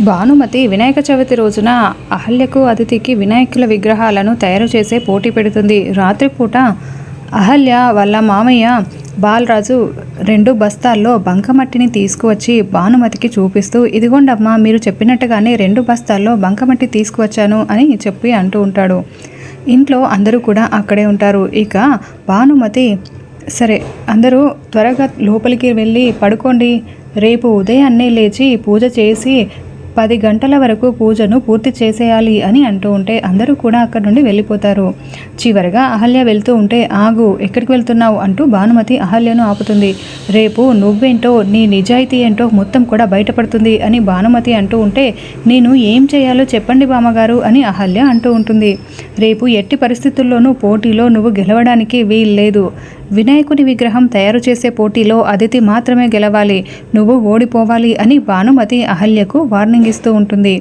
భానుమతి వినాయక చవితి రోజున అహల్యకు అతిథికి వినాయకుల విగ్రహాలను తయారు చేసే పోటీ పెడుతుంది. రాత్రిపూట అహల్య వాళ్ళ మామయ్య బాలరాజు రెండు బస్తాల్లో బంకమట్టిని తీసుకువచ్చి భానుమతికి చూపిస్తూ ఇదిగోండమ్మా మీరు చెప్పినట్టుగానే రెండు బస్తాల్లో బంకమట్టి తీసుకువచ్చాను అని చెప్పి అంటూ ఉంటాడు. ఇంట్లో అందరూ కూడా అక్కడే ఉంటారు. ఇక భానుమతి సరే అందరూ త్వరగా లోపలికి వెళ్ళి పడుకోండి. రేపు ఉదయాన్నే లేచి పూజ చేసి పది గంటల వరకు పూజను పూర్తి చేసేయాలి అని అంటూ ఉంటే అందరూ కూడా అక్కడి నుండి వెళ్ళిపోతారు. చివరిగా అహల్య వెళ్తూ ఉంటే ఆగు ఎక్కడికి వెళ్తున్నావు? అంటూ భానుమతి అహల్యను ఆపుతుంది. రేపు నువ్వేంటో నీ నిజాయితీ ఏంటో మొత్తం కూడా బయటపడుతుంది అని భానుమతి అంటూ ఉంటే నేను ఏం చేయాలో చెప్పండి బామ్మగారు అని అహల్య అంటూ ఉంటుంది. రేపు ఎట్టి పరిస్థితుల్లోనూ పోటీలో నువ్వు గెలవడానికి వీల్లేదు. వినాయకుని విగ్రహం తయారు చేసే పోటీలో అదితి మాత్రమే గెలవాలి. నువ్వు ఓడిపోవాలి అని భానుమతి అహల్యకు వార్నింగ్ ఇస్తూ ఉంటుంది.